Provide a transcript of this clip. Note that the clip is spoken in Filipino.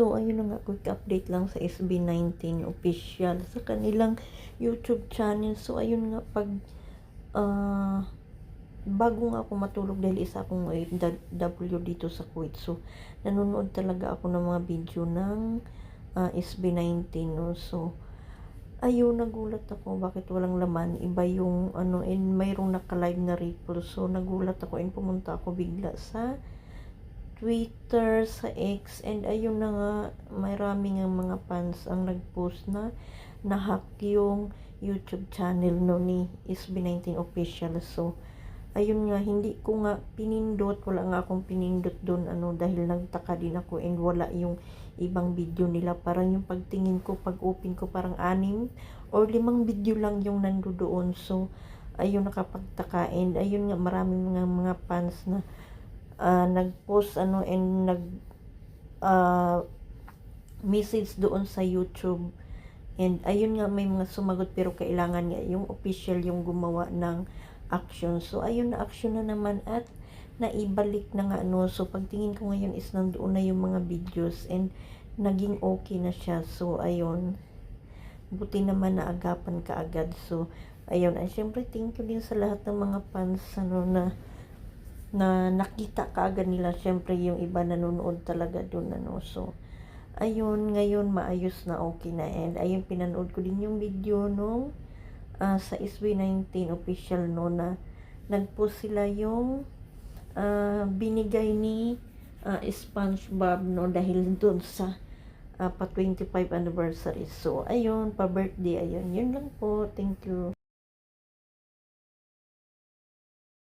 So, ayun na nga, quick update lang sa SB19 official sa kanilang YouTube channel. So, ayun nga, pag ah, bago nga ako matulog dahil isa akong W dito sa Kuwait. So, nanonood talaga ako ng mga video ng ah, SB19. No? So, ayun, nagulat ako. Bakit walang laman? Iba yung, ano, and mayroong naka-live na ripple. So, nagulat ako and pumunta ako bigla sa Twitter, sa X, and ayun na nga, maraming ang mga fans ang nag-post na nahack yung YouTube channel no ni SB19 Official. So, ayun nga, hindi ko nga pinindot, wala nga akong pinindot doon, ano, dahil nagtaka din ako and wala yung ibang video nila. Parang yung pagtingin ko, pag open ko, parang anim or limang video lang yung nandoon. So, ayun nakapagtaka and ayun nga, maraming mga, mga fans na ah, nag-post ano and nag ah, message doon sa YouTube. And ayun nga may mga sumagot pero kailangan nga yung official yung gumawa ng action. So ayun na action na naman at naibalik na nga no? So pagtingin ko ngayon is nandoon na yung mga videos and naging okay na siya. So ayun. Buti naman na agapan ka agad. So ayun. Ay syempre thank you din sa lahat ng mga fans ano na na nakita kaagad nila syempre yung iba nanonood talaga doon ano. So ayun ngayon maayos na okay na. And ayun pinanood ko din yung video nung ah, sa SB19 official no na nagpost sila yung ah, binigay ni ah, SpongeBob no dahil doon sa ah, pa 25 anniversary. So ayun pa birthday ayun. Yun lang po. Thank you